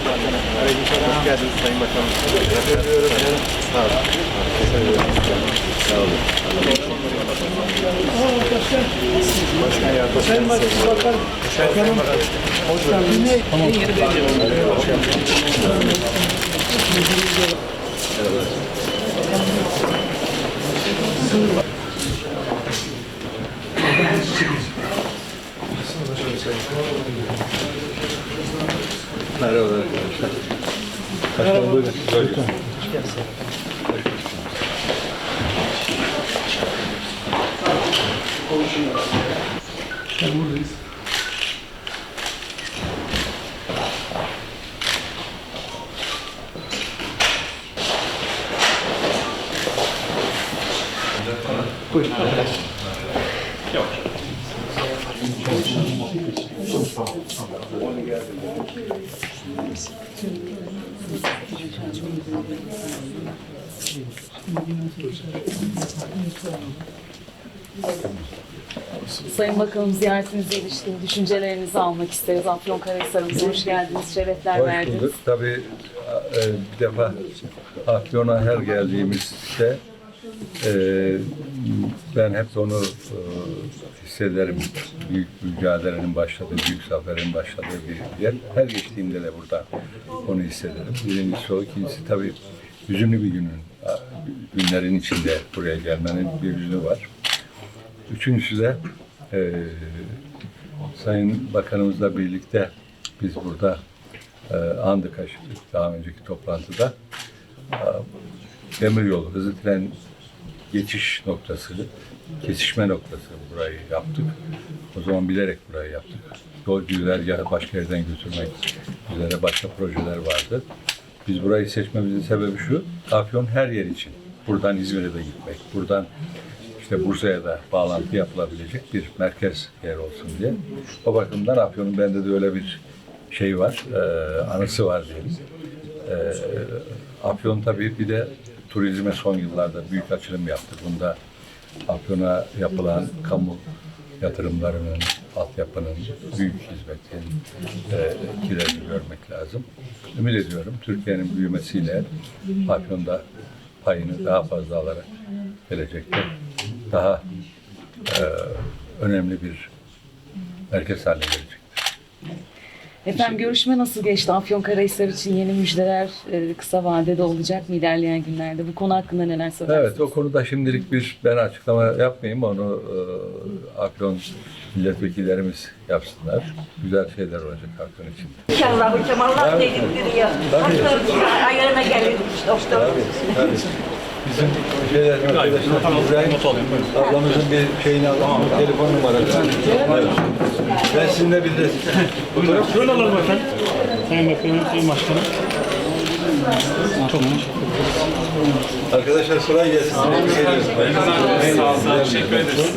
Hoş geldiniz Sayın Bakanım. Teşekkür ediyorum. Sağ olun. Sağ olun. Başkan yardımcısı. Sayın Bakan, Bakanım, hoş geldiniz. Tamam. Merhaba arkadaşlar. Başkanım buyurun. Buyurun. Sayın Bakanım ziyaretinize ilişkin düşüncelerinizi almak isteriz. Afyonkarahisar'ımıza hoş geldiniz, şerefler Hoş verdiniz. bulduk. Tabii e, bir defa Afyon'a her geldiğimizde e, ben hep onu e, hissederim. Büyük mücadelenin başladığı, büyük zaferin başladığı bir yer. Her geçtiğimde de burada onu hissederim. Birincisi o, ikincisi tabii hüzünlü bir günün, günlerin içinde buraya gelmenin bir hüznü var. Üçüncüsü de e, Sayın Bakanımızla birlikte biz burada e, andık aşırı daha önceki toplantıda. E, demiryolu, hızlı tren geçiş noktası, kesişme noktası burayı yaptık. O zaman bilerek burayı yaptık. Yolcuları başka yerden götürmek üzere başka projeler vardı. Biz burayı seçmemizin sebebi şu, Afyon her yer için. Buradan İzmir'e de gitmek, buradan işte Bursa'ya da bağlantı yapılabilecek bir merkez yer olsun diye. O bakımdan Afyon'un bende de öyle bir şey var, e, anısı var diyelim. E, Afyon tabii bir de turizme son yıllarda büyük açılım yaptı. Bunda Afyon'a yapılan kamu yatırımlarının, altyapının büyük hizmetin e, görmek lazım. Ümit ediyorum Türkiye'nin büyümesiyle Afyon'da payını daha fazla alarak gelecekte daha e, önemli bir merkez haline gelecek. Efendim görüşme nasıl geçti? Afyonkarahisar için yeni müjdeler e, kısa vadede olacak mı ilerleyen günlerde? Bu konu hakkında neler söylersiniz? Evet, o konuda şimdilik bir ben açıklama yapmayayım. Onu e, Afyon milletvekillerimiz yapsınlar. Güzel şeyler olacak Afyon için. İnşallah hocam Allah delirttiriyor. Doktor ayağına gelirmiş doktor. Tabii. Bizim şeyler, arkadaşlar, İbrahim ablamızın bir şeyini alalım, telefon numarası. Evet. Ben sizinle bir de fotoğraf Şöyle alalım efendim. Sayın Bakanım, Sayın Başkanım. Çok Arkadaşlar kolay gelsin. Sağ olun. Teşekkür ederiz.